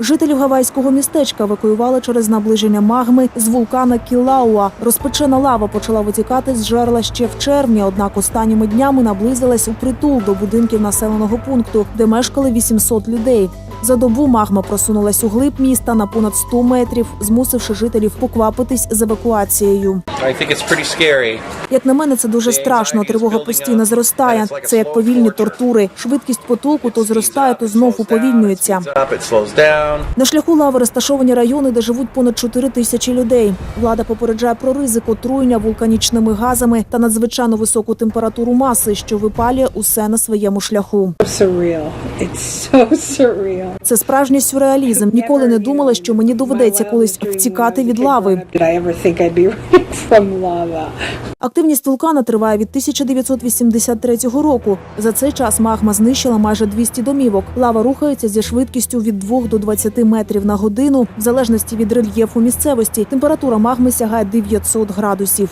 Жителів гавайського містечка евакуювали через наближення магми з вулкана Кілауа. Розпечена лава почала витікати з жерла ще в червні, однак останніми днями наблизилась у притул до будинків населеного пункту, де мешкали 800 людей. За добу магма просунулась у глиб міста на понад 100 метрів, змусивши жителів поквапитись з евакуацією. I think it's pretty scary. Як на мене, це дуже страшно. Тривога постійно зростає. Це як повільні тортури. Швидкість потоку то зростає, то знов уповільнюється. Up, it slows down. На шляху лави розташовані райони, де живуть понад 4 тисячі людей. Влада попереджає про ризик отруєння вулканічними газами та надзвичайно високу температуру маси, що випалює усе на своєму шляху. surreal. It's so surreal. Це справжній сюрреалізм. Ніколи не думала, що мені доведеться колись втікати від лави. Активність вулкана триває від 1983 року. За цей час магма знищила майже 200 домівок. Лава рухається зі швидкістю від 2 до 20 метрів на годину, в залежності від рельєфу місцевості. Температура магми сягає 900 градусів.